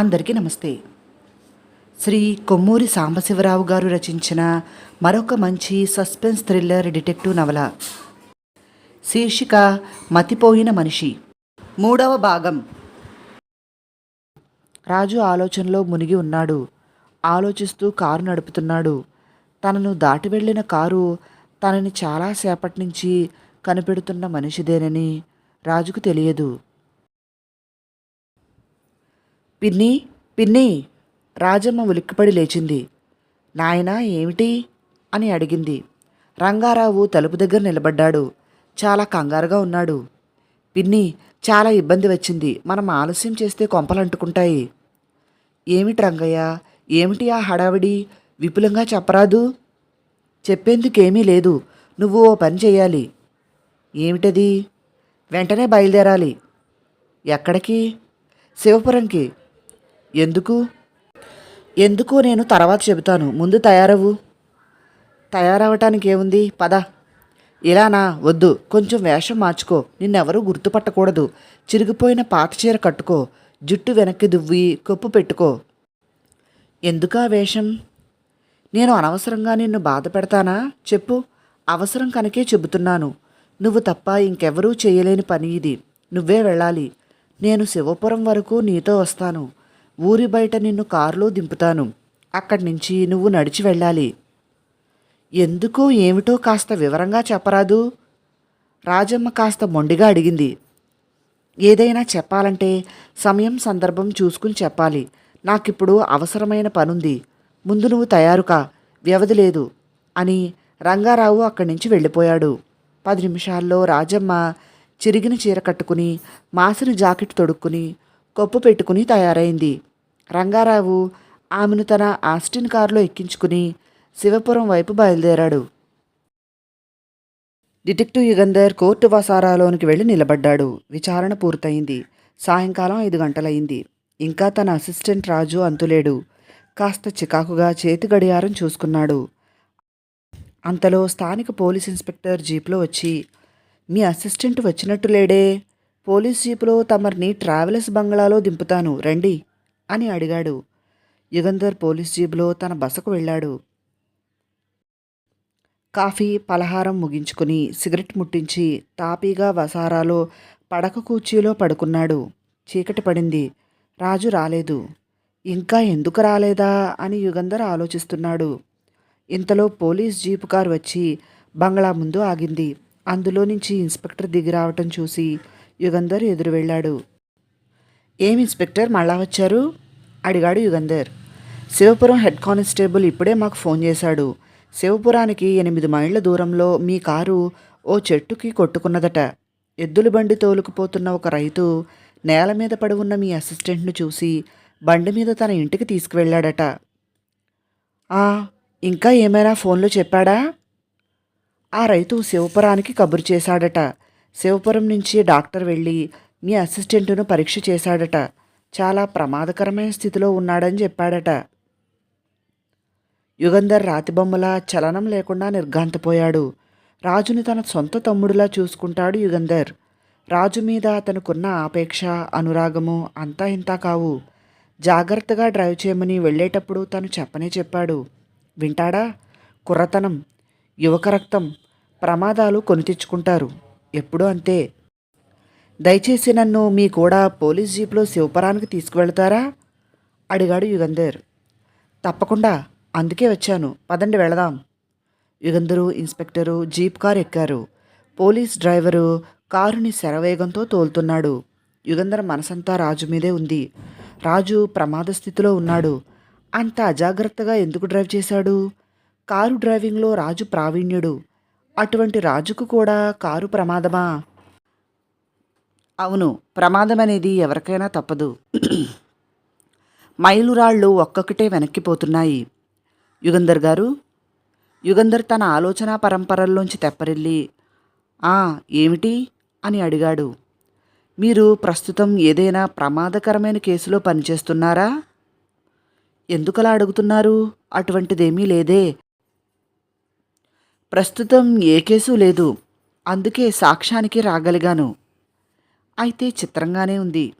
అందరికీ నమస్తే. శ్రీ కొమ్మూరి సాంబశివరావు గారు రచించిన మరొక మంచి సస్పెన్స్ థ్రిల్లర్ డిటెక్టివ్ నవల. శీర్షిక మతిపోయిన మనిషి. మూడవ భాగం. రాజు ఆలోచనలో మునిగి ఉన్నాడు. ఆలోచిస్తూ కారు నడుపుతున్నాడు. తనను దాటి వెళ్ళిన కారు తనని చాలాసేపటి నుంచి కనిపెడుతున్న మనిషిదేనని రాజుకు తెలియదు. పిన్ని పిన్ని రాజమ్మ ఉలిక్కిపడి లేచింది. నాయనా ఏమిటి? అని అడిగింది. రంగారావు తలుపు దగ్గర నిలబడ్డాడు. చాలా కంగారుగా ఉన్నాడు. పిన్ని చాలా ఇబ్బంది వచ్చింది. మనం ఆలస్యం చేస్తే కొంపలంటుకుంటాయి ఏమిటి రంగయ్య? ఏమిటి ఆ హడావిడి? విపులంగా చెప్పరాదు. చెప్పేందుకేమీ లేదు. నువ్వు ఓ పని చేయాలి ఏమిటది? వెంటనే బయలుదేరాలి. ఎక్కడికి? శివపురంకి. ఎందుకు? ఎందుకు నేను తర్వాత చెబుతాను. ముందు తయారవు తయారవటానికి ఏముంది పద ఇలానా వద్దు. కొంచెం వేషం మార్చుకో. నిన్నెవరూ గుర్తుపట్టకూడదు. చిరిగిపోయిన పాత చీర కట్టుకో. జుట్టు వెనక్కి దువ్వి కొప్పు పెట్టుకో. ఎందుకా వేషం? నేను అనవసరంగా నిన్ను బాధ పెడతానా? చెప్పు. అవసరం కనుకే చెబుతున్నాను. నువ్వు తప్ప ఇంకెవరూ చేయలేని పని ఇది. నువ్వే వెళ్ళాలి. నేను శివపురం వరకు నీతో వస్తాను. ఊరి బయట నిన్ను కారులో దింపుతాను. అక్కడి నుంచి నువ్వు నడిచి వెళ్ళాలి. ఎందుకు ఏమిటో కాస్త వివరంగా చెప్పరాదు. రాజమ్మ కాస్త మొండిగా అడిగింది. ఏదైనా చెప్పాలంటే సమయం సందర్భం చూసుకుని చెప్పాలి. నాకిప్పుడు అవసరమైన పనుంది. ముందు నువ్వు తయారుకా. వ్యవధి లేదు అని రంగారావు అక్కడి నుంచి వెళ్ళిపోయాడు. పది నిమిషాల్లో రాజమ్మ చిరిగిన చీర కట్టుకుని మాసిన జాకెట్ తొడుక్కుని కొప్పు పెట్టుకుని తయారైంది. రంగారావు ఆమెను తన ఆస్టిన్ కారులో ఎక్కించుకుని శివపురం వైపు బయలుదేరాడు. డిటెక్టివ్ యుగంధర్ కోర్టు వసారాలోనికి వెళ్ళి నిలబడ్డాడు. విచారణ పూర్తయింది. సాయంకాలం ఐదు గంటలయింది ఇంకా తన అసిస్టెంట్ రాజు అంతులేడు. కాస్త చికాకుగా చేతి గడియారం చూసుకున్నాడు. అంతలో స్థానిక పోలీస్ ఇన్స్పెక్టర్ జీప్లో వచ్చి మీ అసిస్టెంట్ వచ్చినట్టు లేడే. పోలీస్ జీపులో తమరిని ట్రావెలర్స్ బంగ్లాలో దింపుతాను. రండి. అని అడిగాడు. యుగంధర్ పోలీస్ జీపులో తన బసకు వెళ్ళాడు. కాఫీ పలహారం ముగించుకుని సిగరెట్ ముట్టించి తాపీగా వసారాలో పడక కూర్చీలో పడుకున్నాడు. చీకటి పడింది. రాజు రాలేదు. ఇంకా ఎందుకు రాలేదా అని యుగంధర్ ఆలోచిస్తున్నాడు. ఇంతలో పోలీస్ జీపు కారు వచ్చి బంగ్లా ముందు ఆగింది. అందులో నుంచి ఇన్స్పెక్టర్ దిగి రావటం చూసి యుగంధర్ ఎదురు వెళ్ళాడు. ఏం ఇన్స్పెక్టర్ మళ్ళా వచ్చారు? అడిగాడు యుగంధర్. శివపురం హెడ్ కానిస్టేబుల్ ఇప్పుడే మాకు ఫోన్ చేశాడు. శివపురానికి ఎనిమిది మైళ్ళ దూరంలో మీ కారు ఓ చెట్టుకి కొట్టుకున్నదట. ఎద్దుల బండి తోలుకుపోతున్న ఒక రైతు నేల మీద పడి ఉన్న మీ అసిస్టెంట్ను చూసి బండి మీద తన ఇంటికి తీసుకువెళ్ళాడట. ఆ ఇంకా ఏమైనా ఫోన్లో చెప్పాడా? ఆ రైతు శివపురానికి కబురు చేశాడట. శివపురం నుంచి డాక్టర్ వెళ్ళి మీ అసిస్టెంట్ను పరీక్ష చేశాడట. చాలా ప్రమాదకరమైన స్థితిలో ఉన్నాడని చెప్పాడట. యుగంధర్ రాతిబొమ్మలా చలనం లేకుండా నిర్ఘాంతపోయాడు. రాజుని తన సొంత తమ్ముడిలా చూసుకుంటాడు యుగంధర్. రాజు మీద అతనుకున్న ఆపేక్ష అనురాగము అంతా ఇంతా కావు. జాగ్రత్తగా డ్రైవ్ చేయమని వెళ్ళేటప్పుడు తను చెప్పనే చెప్పాడు. వింటాడా? కుర్రతనం యువక రక్తం ప్రమాదాలు కొని తెచ్చుకుంటారు. ఎప్పుడూ అంతే. దయచేసి నన్ను మీ కూడా పోలీస్ జీప్లో శివపురానికి తీసుకువెళ్తారా? అడిగాడు యుగంధర్. తప్పకుండా అందుకే వచ్చాను. పదండి వెళదాం. యుగంధరు ఇన్స్పెక్టరు జీప్ కారు ఎక్కారు. పోలీస్ డ్రైవరు కారుని శరవేగంతో తోలుతున్నాడు. యుగంధర్ మనసంతా రాజు మీదే ఉంది. రాజు ప్రమాద స్థితిలో ఉన్నాడు. అంత అజాగ్రత్తగా ఎందుకు డ్రైవ్ చేశాడు? కారు డ్రైవింగ్లో రాజు ప్రావీణ్యుడు. అటువంటి రాజుకు కూడా కారు ప్రమాదమా? అవును ప్రమాదం అనేది ఎవరికైనా తప్పదు. మైలురాళ్ళు ఒక్కొక్కటే వెనక్కిపోతున్నాయి. యుగంధర్ గారు యుగంధర్ తన ఆలోచన పరంపరల్లోంచి తెప్పరిల్లి ఆ ఏమిటి? అని అడిగాడు. మీరు ప్రస్తుతం ఏదైనా ప్రమాదకరమైన కేసులో పనిచేస్తున్నారా? ఎందుకలా అడుగుతున్నారు? అటువంటిదేమీ లేదే. ప్రస్తుతం ఏ కేసు లేదు. అందుకే సాక్ష్యానికి రాగలిగాను. అయితే చిత్రంగానే ఉంది.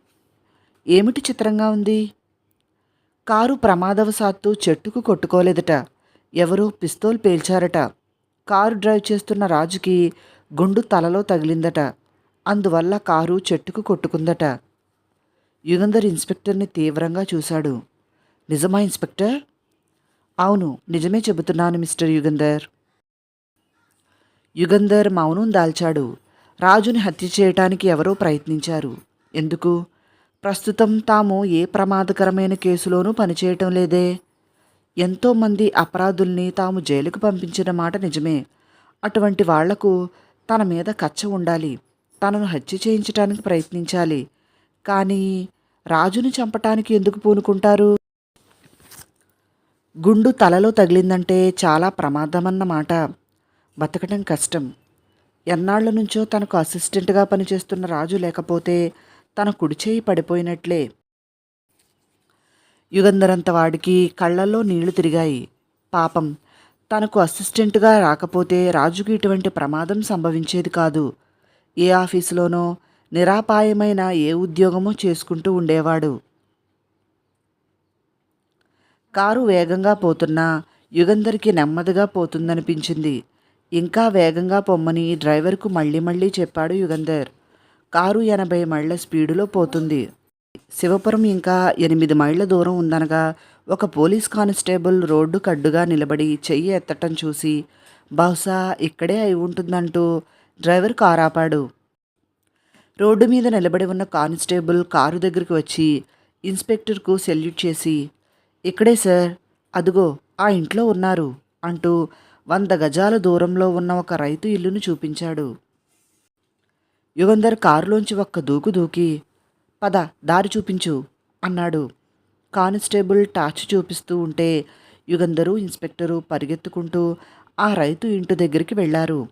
ఏమిటి చిత్రంగా ఉంది? కారు ప్రమాదవశాత్తు చెట్టుకు కొట్టుకోలేదట. ఎవరో పిస్తోల్ పేల్చారట. కారు డ్రైవ్ చేస్తున్న రాజుకి గుండు తలలో తగిలిందట. అందువల్ల కారు చెట్టుకు కొట్టుకుందట. యుగంధర్ ఇన్స్పెక్టర్ని తీవ్రంగా చూశాడు. నిజమా ఇన్స్పెక్టర్? అవును నిజమే చెబుతున్నాను మిస్టర్ యుగంధర్. యుగంధర్ మౌనం దాల్చాడు. రాజుని హత్య చేయటానికి ఎవరో ప్రయత్నించారు. ఎందుకు? ప్రస్తుతం తాము ఏ ప్రమాదకరమైన కేసులోనూ పనిచేయటం లేదే. ఎంతోమంది అపరాధుల్ని తాము జైలుకు పంపించిన మాట నిజమే. అటువంటి వాళ్ళకు తన మీద కచ్చ ఉండాలి. తనను హత్య చేయించటానికి ప్రయత్నించాలి. కానీ రాజుని చంపటానికి ఎందుకు పూనుకుంటారు? గుండు తలలో తగిలిందంటే చాలా ప్రమాదమన్నమాట. బతకడం కష్టం. ఎన్నాళ్ళ నుంచో తనకు అసిస్టెంట్గా పనిచేస్తున్న రాజు లేకపోతే తన కుడిచేయి పడిపోయినట్లే. యుగంధరంత వాడికి కళ్ళల్లో నీళ్ళు తిరిగాయి. పాపం తనకు అసిస్టెంట్గా రాకపోతే రాజుకి ఇటువంటి ప్రమాదం సంభవించేది కాదు. ఏ ఆఫీసులోనో నిరాపాయమైన ఏ ఉద్యోగమో చేసుకుంటూ ఉండేవాడు. కారు వేగంగా పోతున్నా యుగంధర్కి నెమ్మదిగా పోతుందనిపించింది. ఇంకా వేగంగా పొమ్మని డ్రైవర్కు మళ్ళీ మళ్ళీ చెప్పాడు యుగంధర్. కారు ఎనభై మైళ్ళ స్పీడులో పోతుంది. శివపురం ఇంకా ఎనిమిది మైళ్ళ దూరం ఉందనగా ఒక పోలీస్ కానిస్టేబుల్ రోడ్డు కడ్డుగా నిలబడి చెయ్యి ఎత్తటం చూసి బహుశా ఇక్కడే అయి ఉంటుందంటూ డ్రైవర్ కారు ఆపాడు రోడ్డు మీద నిలబడి ఉన్న కానిస్టేబుల్ కారు దగ్గరికి వచ్చి ఇన్స్పెక్టర్కు సెల్యూట్ చేసి ఇక్కడే సార్ అదుగో ఆ ఇంట్లో ఉన్నారు అంటూ వంద గజాల దూరంలో ఉన్న ఒక రైతు ఇల్లును చూపించాడు. యుగంధర్ కారులోంచి ఒక్క దూకు దూకి పద దారి చూపించు అన్నాడు. కానిస్టేబుల్ టార్చ్ చూపిస్తూ ఉంటే యుగంధరు ఇన్స్పెక్టరు పరిగెత్తుకుంటూ ఆ రైతు ఇంటి దగ్గరికి వెళ్ళారు.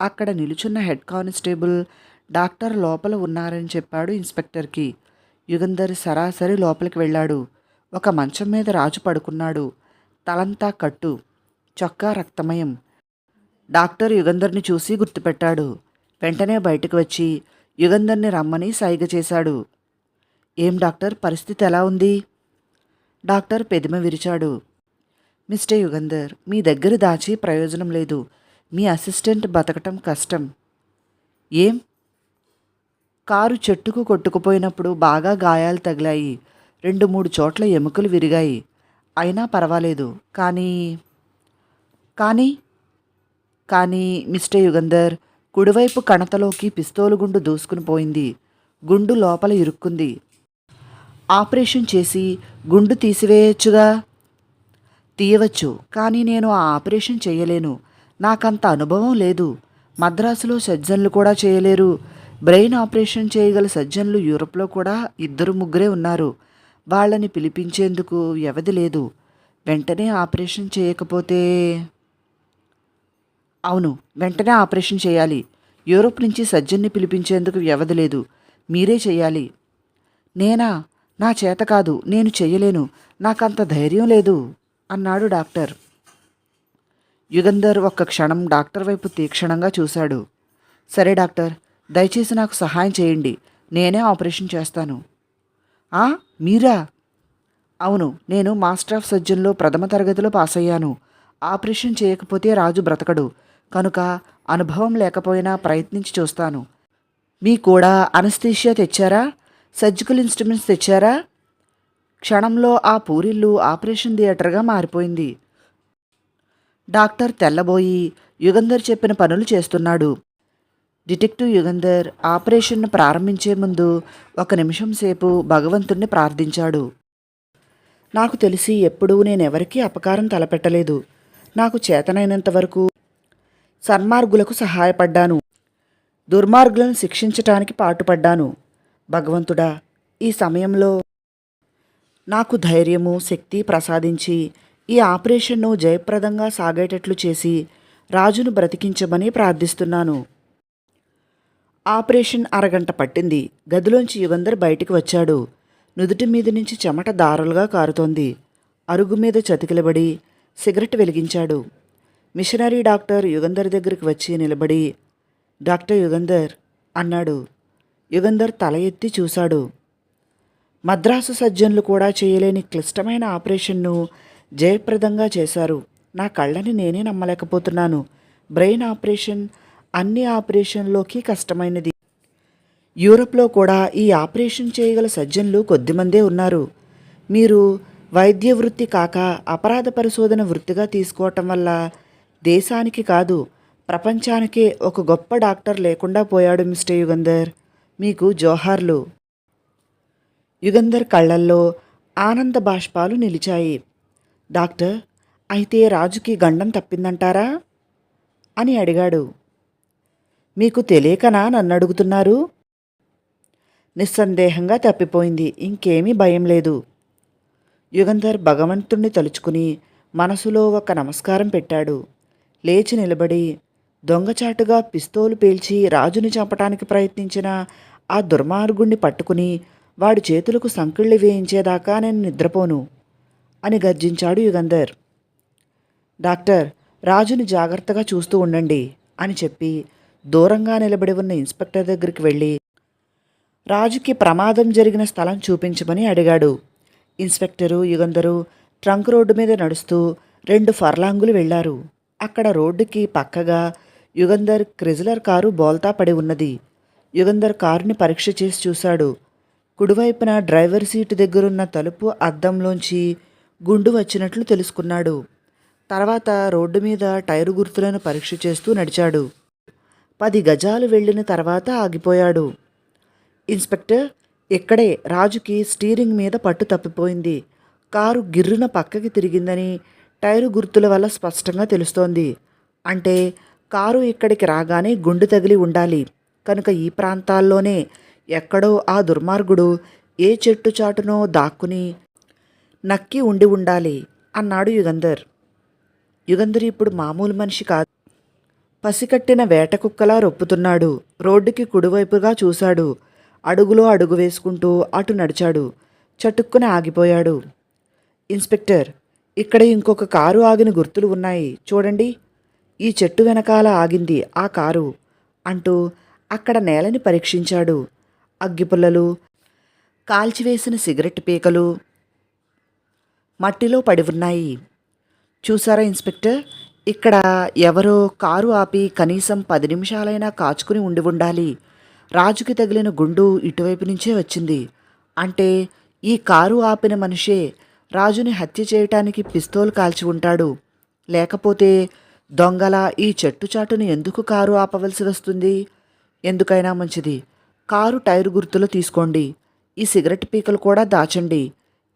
అక్కడ నిలుచున్న హెడ్ కానిస్టేబుల్ డాక్టర్ లోపల ఉన్నారని చెప్పాడు ఇన్స్పెక్టర్కి. యుగంధర్ సరాసరి లోపలికి వెళ్ళాడు. ఒక మంచం మీద రాజు పడుకున్నాడు. తలంతా కట్టు. చొక్కా రక్తమయం. డాక్టర్ యుగంధర్ని చూసి గుర్తుపెట్టాడు. వెంటనే బయటకు వచ్చి యుగంధర్ని రమ్మని సైగ చేశాడు. ఏం డాక్టర్? పరిస్థితి ఎలా ఉంది? డాక్టర్ పెదిమ విరిచాడు. మిస్టర్ యుగంధర్ మీ దగ్గర దాచి ప్రయోజనం లేదు. మీ అసిస్టెంట్ బతకటం కష్టం. ఏం? కారు చెట్టుకు కొట్టుకుపోయినప్పుడు బాగా గాయాలు తగిలాయి. రెండు మూడు చోట్ల ఎముకలు విరిగాయి. అయినా పర్వాలేదు. కానీ కానీ కానీ మిస్టర్ యుగంధర్ కుడివైపు కణతలోకి పిస్తోలు గుండు దూసుకుని పోయింది. గుండు లోపల ఇరుక్కుంది. ఆపరేషన్ చేసి గుండు తీసివేయచ్చుగా? తీయవచ్చు కానీ నేను ఆ ఆపరేషన్ చేయలేను. నాకంత అనుభవం లేదు. మద్రాసులో సర్జన్లు కూడా చేయలేరు. బ్రెయిన్ ఆపరేషన్ చేయగల సర్జన్లు యూరప్లో కూడా ఇద్దరు ముగ్గురే ఉన్నారు. వాళ్ళని పిలిపించేందుకు వ్యవధి లేదు. వెంటనే ఆపరేషన్ చేయకపోతే అవును వెంటనే ఆపరేషన్ చేయాలి. యూరోప్ నుంచి సర్జన్ని పిలిపించేందుకు వ్యవధి లేదు. మీరే చేయాలి. నేనా? నా చేత కాదు. నేను చెయ్యలేను నాకంత ధైర్యం లేదు అన్నాడు డాక్టర్. యుగంధర్ ఒక్క క్షణం డాక్టర్ వైపు తీక్షణంగా చూశాడు. సరే డాక్టర్ దయచేసి నాకు సహాయం చేయండి. నేనే ఆపరేషన్ చేస్తాను. ఆ? మీరా? అవును నేను మాస్టర్ ఆఫ్ సర్జన్లో ప్రథమ తరగతిలో పాస్ అయ్యాను ఆపరేషన్ చేయకపోతే రాజు బ్రతకడు. కనుక అనుభవం లేకపోయినా ప్రయత్నించి చూస్తాను. మీ కూడా అనస్థీషియా తెచ్చారా? సర్జికల్ ఇన్స్ట్రుమెంట్స్ తెచ్చారా? క్షణంలో ఆ పూరిల్లు ఆపరేషన్ థియేటర్గా మారిపోయింది. డాక్టర్ తెల్లబోయి యుగంధర్ చెప్పిన పనులు చేస్తున్నాడు. డిటెక్టివ్ యుగంధర్ ఆపరేషన్ను ప్రారంభించే ముందు ఒక నిమిషం సేపు భగవంతుణ్ణి ప్రార్థించాడు. నాకు తెలిసి ఎప్పుడూ నేనెవరికీ అపకారం తలపెట్టలేదు. నాకు చేతనైనంత వరకు సన్మార్గులకు సహాయపడ్డాను. దుర్మార్గులను శిక్షించటానికి పాటుపడ్డాను. భగవంతుడా ఈ సమయంలో నాకు ధైర్యము శక్తి ప్రసాదించి ఈ ఆపరేషన్ను జయప్రదంగా సాగేటట్లు చేసి రాజును బ్రతికించమని ప్రార్థిస్తున్నాను. ఆపరేషన్ అరగంట పట్టింది. గదిలోంచి యుగంధర్ బయటికి వచ్చాడు. నుదుటి మీద నుంచి చెమట దారులుగా కారుతోంది. అరుగు మీద చతికిలబడి సిగరెట్ వెలిగించాడు. మిషనరీ డాక్టర్ యుగంధర్ దగ్గరికి వచ్చి నిలబడి డాక్టర్ యుగంధర్ అన్నాడు. యుగంధర్ తల ఎత్తి చూశాడు. మద్రాసు సర్జన్లు కూడా చేయలేని క్లిష్టమైన ఆపరేషన్ను జయప్రదంగా చేశారు. నా కళ్ళని నేనే నమ్మలేకపోతున్నాను. బ్రెయిన్ ఆపరేషన్ అన్ని ఆపరేషన్లోకి కష్టమైనది. యూరప్లో కూడా ఈ ఆపరేషన్ చేయగల సర్జన్లు కొద్దిమందే ఉన్నారు. మీరు వైద్య వృత్తి కాక అపరాధ పరిశోధన వృత్తిగా తీసుకోవటం వల్ల దేశానికి కాదు ప్రపంచానికే ఒక గొప్ప డాక్టర్ లేకుండా పోయాడు మిస్టర్ యుగంధర్. మీకు జోహార్లు. యుగంధర్ కళ్ళల్లో ఆనంద బాష్పాలు నిలిచాయి. డాక్టర్ అయితే రాజుకి గండం తప్పిందంటారా? అని అడిగాడు. మీకు తెలియకనా నన్ను అడుగుతున్నారు? నిస్సందేహంగా తప్పిపోయింది. ఇంకేమీ భయం లేదు. యుగంధర్ భగవంతుణ్ణి తలుచుకుని మనసులో ఒక నమస్కారం పెట్టాడు. లేచి నిలబడి దొంగచాటుగా పిస్తోలు పేల్చి రాజుని చంపటానికి ప్రయత్నించిన ఆ దుర్మార్గుణ్ణి పట్టుకుని వాడి చేతులకు సంకిళ్ళు వేయించేదాకా నేను నిద్రపోను అని గర్జించాడు యుగంధర్. డాక్టర్ రాజుని జాగ్రత్తగా చూస్తూ ఉండండి అని చెప్పి దూరంగా నిలబడి ఉన్న ఇన్స్పెక్టర్ దగ్గరికి వెళ్ళి రాజుకి ప్రమాదం జరిగిన స్థలం చూపించమని అడిగాడు. ఇన్స్పెక్టరు యుగంధరు ట్రంక్ రోడ్డు మీద నడుస్తూ రెండు ఫర్లాంగులు వెళ్ళారు అక్కడ రోడ్డుకి పక్కగా యుగంధర్ క్రిజలర్ కారు బోల్తా పడి ఉన్నది. యుగంధర్ కారుని పరీక్ష చేసి చూశాడు. కుడివైపున డ్రైవర్ సీటు దగ్గరున్న తలుపు అద్దంలోంచి గుండు వచ్చినట్లు తెలుసుకున్నాడు. తర్వాత రోడ్డు మీద టైరు గుర్తులను పరీక్ష చేస్తూ నడిచాడు. పది గజాలు వెళ్ళిన తర్వాత ఆగిపోయాడు. ఇన్స్పెక్టర్ ఇక్కడే రాజుకి స్టీరింగ్ మీద పట్టు తప్పిపోయింది. కారు గిర్రున పక్కకి తిరిగిందని టైరు గుర్తుల వల్ల స్పష్టంగా తెలుస్తోంది. అంటే కారు ఇక్కడికి రాగానే గుండు తగిలి ఉండాలి. కనుక ఈ ప్రాంతాల్లోనే ఎక్కడో ఆ దుర్మార్గుడు ఏ చెట్టు చాటునో దాక్కుని నక్కి ఉండి ఉండాలి అన్నాడు యుగంధర్. యుగంధర్ ఇప్పుడు మామూలు మనిషి కాదు. పసికట్టిన వేట కుక్కలా రొప్పుతున్నాడు. రోడ్డుకి కుడివైపుగా చూశాడు. అడుగులో అడుగు వేసుకుంటూ అటు నడిచాడు. చటుక్కున ఆగిపోయాడు. ఇన్స్పెక్టర్ ఇక్కడ ఇంకొక కారు ఆగిన గుర్తులు ఉన్నాయి. చూడండి. ఈ చెట్టు వెనకాల ఆగింది ఆ కారు. అంటూ అక్కడ నేలని పరీక్షించాడు. అగ్గిపుల్లలు కాల్చివేసిన సిగరెట్ పీకలు మట్టిలో పడి ఉన్నాయి. చూసారా ఇన్స్పెక్టర్? ఇక్కడ ఎవరో కారు ఆపి కనీసం పది నిమిషాలైనా కాచుకుని ఉండి ఉండాలి. రాజుకి తగిలిన గుండు ఇటువైపు నుంచే వచ్చింది. అంటే ఈ కారు ఆపిన మనిషే రాజుని హత్య చేయటానికి పిస్తోల్ కాల్చి ఉంటాడు. లేకపోతే దొంగల ఈ చెట్టుచాటును ఎందుకు కారు ఆపవలసి వస్తుంది? ఎందుకైనా మంచిది. కారు టైరు గుర్తులు తీసుకోండి. ఈ సిగరెట్ పీకలు కూడా దాచండి.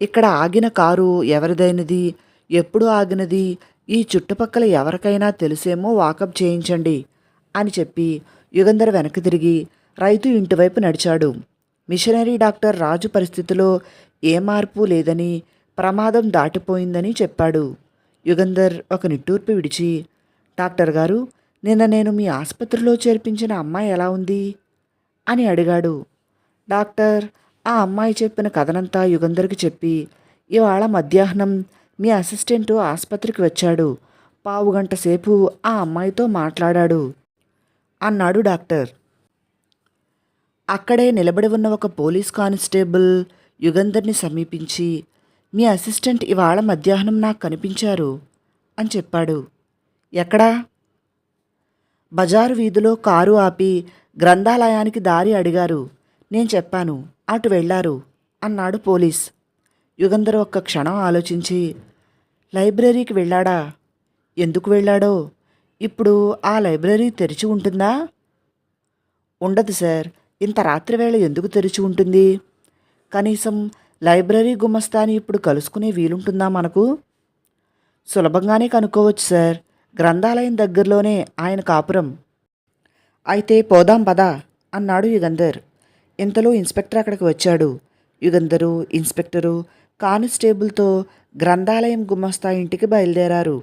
ఇక్కడ ఆగిన కారు ఎవరిదైనది? ఎప్పుడు ఆగినది? ఈ చుట్టుపక్కల ఎవరికైనా తెలిసేమో వాకప్ చేయించండి అని చెప్పి యుగంధర్ వెనక్కి తిరిగి రైతు ఇంటివైపు నడిచాడు. మిషనరీ డాక్టర్ రాజు పరిస్థితిలో ఏ మార్పు లేదని ప్రమాదం దాటిపోయిందని చెప్పాడు. యుగంధర్ ఒక నిట్టూర్పు విడిచి డాక్టర్ గారు నిన్న నేను మీ ఆసుపత్రిలో చేర్పించిన అమ్మాయి ఎలా ఉంది? అని అడిగాడు. డాక్టర్ ఆ అమ్మాయి చెప్పిన కథనంతా యుగంధర్కి చెప్పి ఇవాళ మధ్యాహ్నం మీ అసిస్టెంటు ఆసుపత్రికి వచ్చాడు. పావుగంట సేపు ఆ అమ్మాయితో మాట్లాడాడు. అన్నాడు డాక్టర్. అక్కడే నిలబడి ఉన్న ఒక పోలీస్ కానిస్టేబుల్ యుగంధర్ని సమీపించి మీ అసిస్టెంట్ ఇవాళ మధ్యాహ్నం నాకు కనిపించారు అని చెప్పాడు. ఎక్కడా? బజారు వీధిలో కారు ఆపి గ్రంథాలయానికి దారి అడిగారు. నేను చెప్పాను అటు వెళ్ళారు అన్నాడు పోలీస్. యుగంధర్ ఒక్క క్షణం ఆలోచించి లైబ్రరీకి వెళ్ళాడా? ఎందుకు వెళ్ళాడో? ఇప్పుడు ఆ లైబ్రరీ తెరిచి ఉంటుందా? ఉండదు సార్ ఇంత రాత్రివేళ ఎందుకు తెరిచి ఉంటుంది? కనీసం లైబ్రరీ గుమస్తాని ఇప్పుడు కలుసుకునే వీలుంటుందా మనకు? సులభంగానే కనుక్కోవచ్చు సార్. గ్రంథాలయం దగ్గరలోనే ఆయన కాపురం. అయితే పోదాం పదా అన్నాడు యుగంధర్. ఇంతలో ఇన్స్పెక్టర్ అక్కడికి వచ్చాడు. యుగంధరు ఇన్స్పెక్టరు కానిస్టేబుల్తో గ్రంథాలయం గుమస్తా ఇంటికి బయలుదేరారు.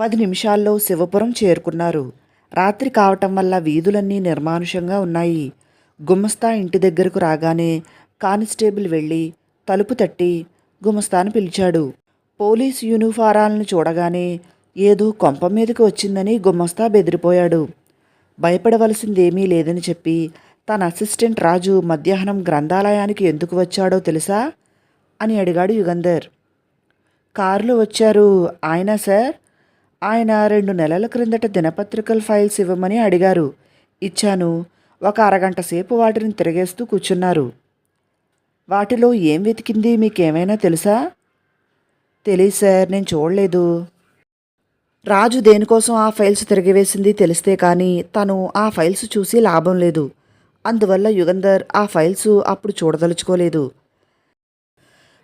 పది నిమిషాల్లో శివపురం చేరుకున్నారు. రాత్రి కావటం వల్ల వీధులన్నీ నిర్మానుషంగా ఉన్నాయి. గుమ్మస్తా ఇంటి దగ్గరకు రాగానే కానిస్టేబుల్ వెళ్ళి తలుపు తట్టి గుమస్తాను పిలిచాడు. పోలీస్ యూనిఫారాలను చూడగానే ఏదో కొంప మీదకి వచ్చిందని గుమస్తా బెదిరిపోయాడు. భయపడవలసిందేమీ లేదని చెప్పి తన అసిస్టెంట్ రాజు మధ్యాహ్నం గ్రంథాలయానికి ఎందుకు వచ్చాడో తెలుసా? అని అడిగాడు యుగంధర్. కారులో వచ్చారు. ఆయన సార్? ఆయన రెండు నెలల క్రిందట దినపత్రికల ఫైల్స్ ఇవ్వమని అడిగారు. ఇచ్చాను. ఒక అరగంట సేపు వాటిని తిరగేస్తూ కూర్చున్నారు. వాటిలో ఏం వెతికింది మీకేమైనా తెలుసా? తెలియదు సార్ నేను చూడలేదు. రాజు దేనికోసం ఆ ఫైల్స్ తిరగవేసింది తెలిస్తే కానీ తను ఆ ఫైల్స్ చూసి లాభం లేదు. అందువల్ల యుగంధర్ ఆ ఫైల్స్ అప్పుడు చూడదలుచుకోలేదు.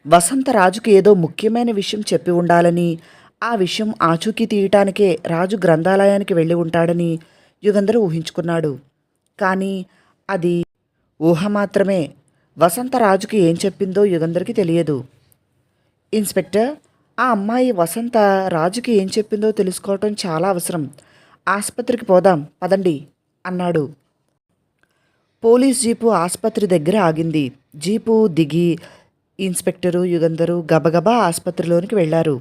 వసంత రాజుకి ఏదో ముఖ్యమైన విషయం చెప్పి ఉండాలని ఆ విషయం ఆచూకీ తీయటానికే రాజు గ్రంథాలయానికి వెళ్ళి ఉంటాడని యుగంధర్ ఊహించుకున్నాడు. కానీ అది ఊహ మాత్రమే. వసంత రాజుకి ఏం చెప్పిందో యుగంధర్కి తెలియదు. ఇన్స్పెక్టర్ ఆ అమ్మాయి వసంత రాజుకి ఏం చెప్పిందో తెలుసుకోవటం చాలా అవసరం. ఆసుపత్రికి పోదాం పదండి అన్నాడు. పోలీస్ జీపు ఆసుపత్రి దగ్గర ఆగింది. జీపు దిగి ఇన్స్పెక్టరు యుగంధరు గబగబా ఆసుపత్రిలోనికి వెళ్ళారు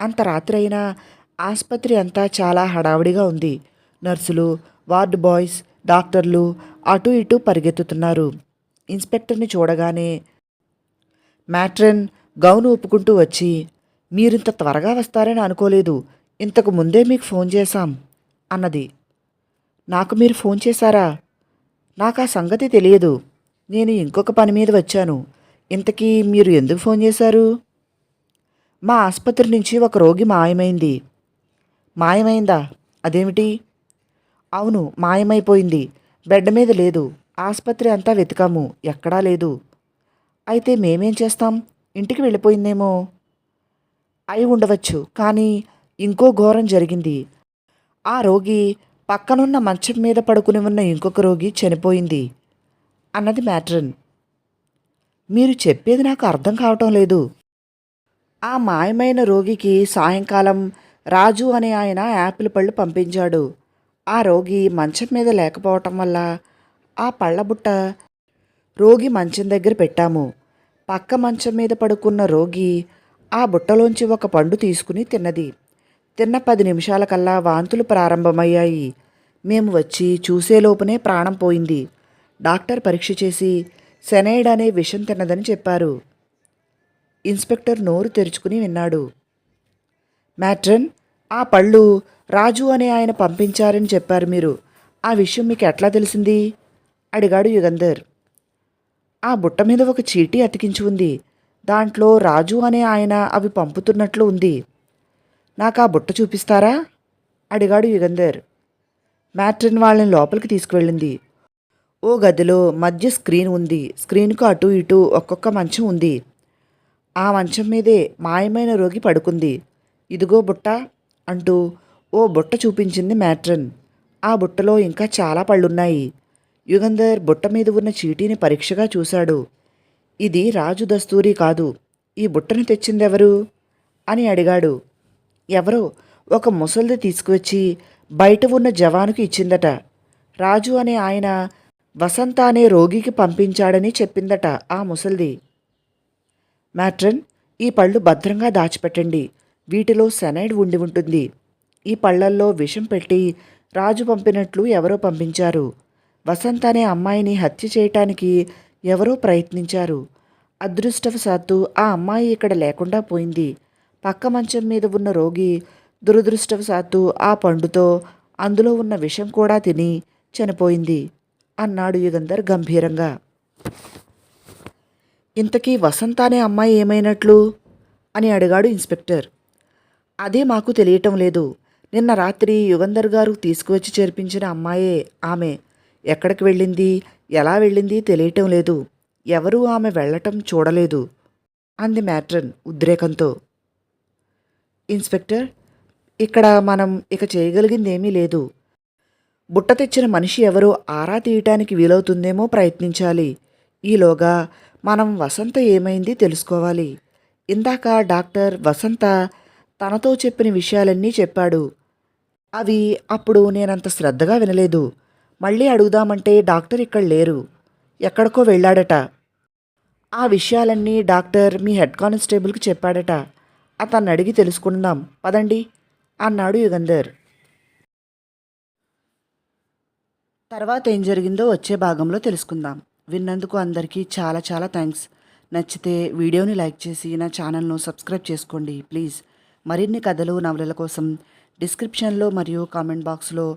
అంత రాత్రి అయినా ఆసుపత్రి అంతా చాలా హడావుడిగా ఉంది. నర్సులు వార్డు బాయ్స్ డాక్టర్లు అటు ఇటు పరిగెత్తుతున్నారు. ఇన్స్పెక్టర్ని చూడగానే మ్యాట్రన్ గౌను ఒప్పుకుంటూ వచ్చి మీరింత త్వరగా వస్తారని అనుకోలేదు. ఇంతకు ముందే మీకు ఫోన్ చేశాం అన్నది. నాకు మీరు ఫోన్ చేశారా? నాకు ఆ సంగతి తెలియదు. నేను ఇంకొక పని మీద వచ్చాను. ఇంతకీ మీరు ఎందుకు ఫోన్ చేశారు? మా ఆసుపత్రి నుంచి ఒక రోగి మాయమైంది. మాయమైందా? అదేమిటి? అవును మాయమైపోయింది. బెడ్ మీద లేదు. ఆసుపత్రి అంతా వెతికాము. ఎక్కడా లేదు. అయితే మేమేం చేస్తాం? ఇంటికి వెళ్ళిపోయిందేమో? అయి ఉండవచ్చు. కానీ ఇంకో ఘోరం జరిగింది. ఆ రోగి పక్కనున్న మంచం మీద పడుకుని ఉన్న ఇంకొక రోగి చనిపోయింది అన్నది మ్యాట్రన్. మీరు చెప్పేది నాకు అర్థం కావటం లేదు. ఆ మాయమైన రోగికి సాయంకాలం రాజు అనే ఆయన యాపిల్ పళ్ళు పంపించాడు. ఆ రోగి మంచం మీద లేకపోవటం వల్ల ఆ పళ్ళబుట్ట రోగి మంచం దగ్గర పెట్టాము. పక్క మంచం మీద పడుకున్న రోగి ఆ బుట్టలోంచి ఒక పండు తీసుకుని తిన్నది. తిన్న పది నిమిషాలకల్లా వాంతులు ప్రారంభమయ్యాయి. మేము వచ్చి చూసేలోపునే ప్రాణం పోయింది. డాక్టర్ పరీక్ష చేసి సెనైడ్ అనే విషం తిన్నదని చెప్పారు. ఇన్స్పెక్టర్ నోరు తెరుచుకుని విన్నాడు. మ్యాట్రన్ ఆ పళ్ళు రాజు అనే ఆయన పంపించారని చెప్పారు మీరు. ఆ విషయం మీకు ఎట్లా తెలిసింది? అడిగాడు యుగంధర్. ఆ బుట్ట మీద ఒక చీటీ అతికించి ఉంది. దాంట్లో రాజు అనే ఆయన అవి పంపుతున్నట్లు ఉంది. నాకు ఆ బుట్ట చూపిస్తారా? అడిగాడు యుగంధర్. మ్యాట్రిన్ వాళ్ళని లోపలికి తీసుకువెళ్ళింది. ఓ గదిలో మధ్య స్క్రీన్ ఉంది. స్క్రీన్కు అటు ఇటు ఒక్కొక్క మంచం ఉంది. ఆ మంచం మీదే మాయమైన రోగి పడుకుంది. ఇదిగో బుట్ట అంటూ ఓ బుట్ట చూపించింది మ్యాట్రన్. ఆ బుట్టలో ఇంకా చాలా పళ్ళున్నాయి. యుగంధర్ బుట్ట మీద ఉన్న చీటీని పరీక్షగా చూశాడు. ఇది రాజు దస్తూరి కాదు. ఈ బుట్టను తెచ్చిందెవరు? అని అడిగాడు. ఎవరో? ఒక ముసలిది తీసుకువచ్చి బయట ఉన్న జవానుకి ఇచ్చిందట. రాజు అనే ఆయన వసంత అనే రోగికి పంపించాడని చెప్పిందట ఆ ముసలిది. మ్యాట్రన్ ఈ పళ్ళు భద్రంగా దాచిపెట్టండి. వీటిలో సెనైడ్ ఉండి ఉంటుంది. ఈ పళ్ళల్లో విషం పెట్టి రాజు పంపినట్లు ఎవరో పంపించారు. వసంత అనే అమ్మాయిని హత్య చేయటానికి ఎవరో ప్రయత్నించారు. అదృష్టవశాత్తు ఆ అమ్మాయి ఇక్కడ లేకుండా పోయింది. పక్క మంచం మీద ఉన్న రోగి దురదృష్టవశాత్తు ఆ పండుతో అందులో ఉన్న విషం కూడా తిని చనిపోయింది అన్నాడు యుగంధర్ గంభీరంగా. ఇంతకీ వసంత అనే అమ్మాయి ఏమైనట్లు? అని అడిగాడు ఇన్స్పెక్టర్. అదే మాకు తెలియటం లేదు. నిన్న రాత్రి యుగంధర్ గారు తీసుకువచ్చి చేర్పించిన అమ్మాయే ఆమె. ఎక్కడికి వెళ్ళింది? ఎలా వెళ్ళింది తెలియటం లేదు. ఎవరూ ఆమె వెళ్ళటం చూడలేదు అంది మ్యాట్రన్ ఉద్రేకంతో. ఇన్స్పెక్టర్ ఇక్కడ మనం ఇక చేయగలిగిందేమీ లేదు. బుట్ట తెచ్చిన మనిషి ఎవరో ఆరా తీయటానికి వీలవుతుందేమో ప్రయత్నించాలి. ఈలోగా మనం వసంత ఏమైంది తెలుసుకోవాలి. ఇందాక డాక్టర్ వసంత తనతో చెప్పిన విషయాలన్నీ చెప్పాడు. అవి అప్పుడు నేనంత శ్రద్ధగా వినలేదు. మళ్ళీ అడుగుదామంటే డాక్టర్ ఇక్కడ లేరు. ఎక్కడికో వెళ్ళాడట. ఆ విషయాలన్నీ డాక్టర్ మీ హెడ్ కానిస్టేబుల్కి చెప్పాడట. అతన్ని అడిగి తెలుసుకుందాం. పదండి. అన్నాడు యుగంధర్. తర్వాత ఏం జరిగిందో వచ్చే భాగంలో తెలుసుకుందాం. విన్నందుకు అందరికీ చాలా చాలా థ్యాంక్స్. నచ్చితే వీడియోని లైక్ చేసి నా ఛానల్ను సబ్స్క్రైబ్ చేసుకోండి ప్లీజ్. మరిన్ని కథలు నవలల కోసం డిస్క్రిప్షన్లో మరియు కామెంట్ బాక్స్లో